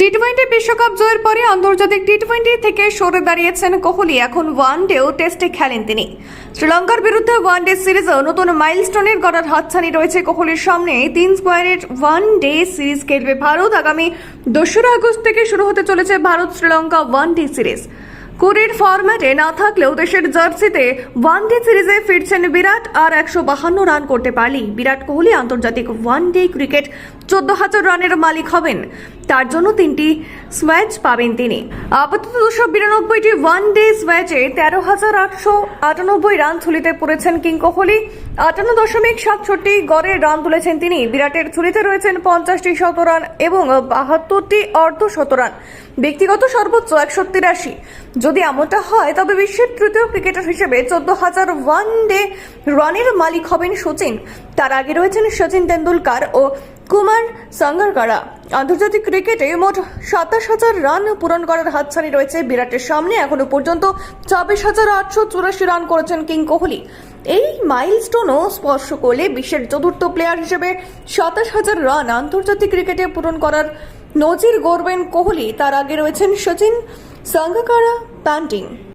T twenty বিশ্বকাপ জয়ের পরে আন্তর্জাতিক টি টোয়েন্টি থেকে সরে দাঁড়িয়েছেন কোহলি। এখন ওয়ান ডেও টেস্টে খেলেন তিনি। শ্রীলঙ্কার বিরুদ্ধে ওয়ান ডে সিরিজেও নতুন মাইলস্টোনের গড়ার হাতছানি রয়েছে কোহলির সামনে। তিন স্কোয়ারের ওয়ান ডে সিরিজ খেলবে ভারত। আগামী দোসরা আগস্ট থেকে শুরু হতে চলেছে Bharat Sri Lanka one day series. কুড়ির ফরম্যাটে না থাকলেও দেশের জার্সিতে ওয়ান ডে সিরিজে ফিরছেন বিরাট আর একশো বাহান্ন রান করতে পারলেই বিরাট কোহলি আন্তর্জাতিক ওয়ান ডে ক্রিকেট চোদ্দ হাজার রানের মালিক হবেন। তার জন্য তিনটি স্ম্যাচ পাবেন তিনি। আপাতত দুশো বিরানব্বইটি ওয়ান ডে স্ম্যাচে তেরো হাজার আটশো আটানব্বই রান ঝুলিতে পড়েছেন কিং কোহলি। আটান্ন দশমিক সাতষট্টি গড়ে রান তুলেছেন তিনি। বিরাটের ঝুলিতে রয়েছেন পঞ্চাশটি শতরান এবং বাহাত্তরটি অর্ধ শতরান। ব্যক্তিগত সর্বোচ্চ একশো তিরাশি যদি এমনটা হয়, তবে বিশ্বের তৃতীয় ক্রিকেটার হিসেবে চোদ্দ হাজার ওয়ান ডে রানের মালিক হবেন সচিন। তার আগে রয়েছেন সচিন তেন্ডুলকার ও কুমার সাঙ্গারকারা। আন্তর্জাতিক ক্রিকেটে মোট সাতাশ হাজার রান পূরণ করার হাতছানি রয়েছে বিরাটের সামনে। এখনও পর্যন্ত চব্বিশ হাজার আটশো চুরাশি রান করেছেন কিং কোহলি। এই মাইলস্টোনও স্পর্শ করলে বিশ্বের চতুর্থ প্লেয়ার হিসেবে সাতাশ হাজার রান আন্তর্জাতিক ক্রিকেটে পূরণ করার নজির গড়বেন কোহলি তার আগে রয়েছেন সচিন সাঙ্গাকারা প্যান্টিং